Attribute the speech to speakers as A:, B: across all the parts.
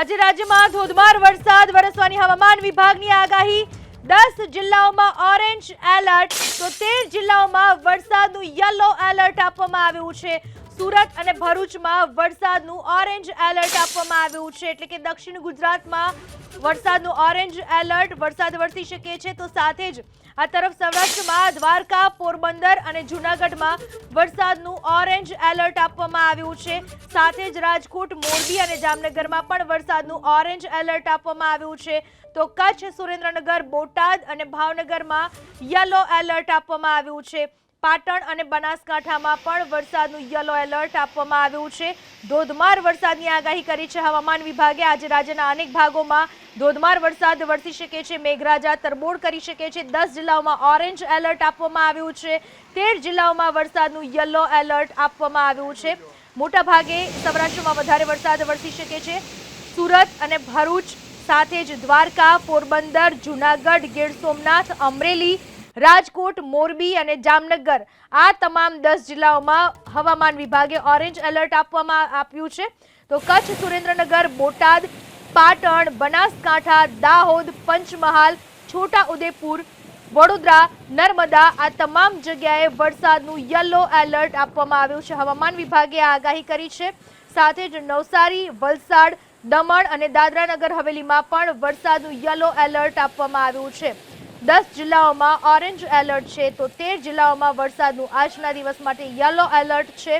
A: આજે રાજ્યમાં ધોધમાર વરસાદ વરસવાની હવામાન વિભાગની આગાહી. દસ જિલ્લાઓમાં ઓરેન્જ એલર્ટ. તો તેર જિલ્લાઓમાં વરસાદનું યલો એલર્ટ આપવામાં આવ્યું છે. સુરત અને ભરૂચમાં વરસાદનું ઓરેન્જ એલર્ટ આપવામાં આવ્યું છે. એટલે કે દક્ષિણ ગુજરાતમાં વરસાદનું ઓરેન્જ એલર્ટ વરસાદ વરસી શકે છે. તો સાથે જ આ તરફ સૌરાષ્ટ્રમાં દ્વારકા, પોરબંદર અને જૂનાગઢમાં વરસાદનું ઓરેન્જ એલર્ટ આપવામાં આવ્યું છે. સાથે જ રાજકોટ, મોરબી અને જામનગરમાં પણ વરસાદનું ઓરેન્જ એલર્ટ આપવામાં આવ્યું છે. તો કચ્છ, સુરેન્દ્રનગર, બોટાદ અને ભાવનગરમાં યલો એલર્ટ આપવામાં આવ્યું છે. પાટણ અને બનાસકાંઠામાં પણ વરસાદનું યલો એલર્ટ આપવામાં આવ્યું છે. ધોધમાર વરસાદની આગાહી કરી છે હવામાન વિભાગે. આજે રાજ્યના અનેક ભાગોમાં ધોધમાર વરસાદ વરસી શકે છે. મેઘરાજા તરબોળ કરી શકે છે. દસ જિલ્લાઓમાં ઓરેન્જ એલર્ટ આપવામાં આવ્યું છે. તેર જિલ્લાઓમાં વરસાદનું યલો એલર્ટ આપવામાં આવ્યું છે. મોટા ભાગે સૌરાષ્ટ્રમાં વધારે વરસાદ વરસી શકે છે. સુરત અને ભરૂચ સાથે જ દ્વારકા, પોરબંદર, જૂનાગઢ, ગીર સોમનાથ, અમરેલી રાજકોટ, મોરબી અને જામનગર. આ તમામ દસ જિલ્લાઓમાં હવામાન વિભાગે ઓરેન્જ એલર્ટ આપવામાં આપ્યું છે. તો કચ્છ, સુરેન્દ્રનગર, બોટાદ, પાટણ, બનાસકાંઠા, દાહોદ, પંચમહાલ છોટા ઉદેપુર વડોદરા, નર્મદા આ તમામ જગ્યાએ વરસાદનું યલો એલર્ટ આપવામાં આવ્યું છે. હવામાન વિભાગે આગાહી કરી છે. સાથે જ નવસારી, વલસાડ, દમણ અને દાદરાનગર હવેલીમાં પણ વરસાદનું યલો એલર્ટ આપવામાં આવ્યું છે. દસ જિલ્લાઓમાં ઓરેન્જ એલર્ટ છે તો તેર જિલ્લાઓમાં વરસાદનું આજના દિવસ માટે યલો એલર્ટ છે.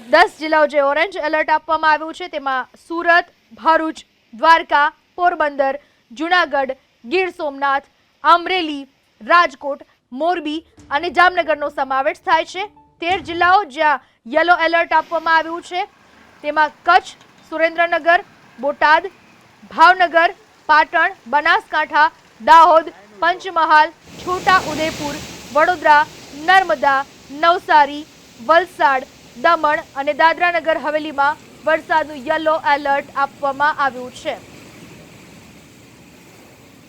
A: દસ જિલ્લાઓ જે ઓરેન્જ એલર્ટ આપવામાં આવ્યું છે તેમાં સુરત, ભરૂચ, દ્વારકા, પોરબંદર, જુનાગઢ, ગીર સોમનાથ, અમરેલી, રાજકોટ, મોરબી અને જામનગરનો સમાવેશ થાય છે. તેર જિલ્લાઓ જ્યાં યલો એલર્ટ આપવામાં આવ્યું છે. તેમાં કચ્છ, સુરેન્દ્રનગર, બોટાદ, ભાવનગર, પાટણ, બનાસકાંઠા દાહોદ, પંચમહાલ, છોટા ઉદેપુર, વડોદરા, નર્મદા, નવસારી, વલસાડ, દમણ અને દાદરાનગર હવેલીમાં વરસાદનું યલો એલર્ટ આપવામાં આવ્યું છે.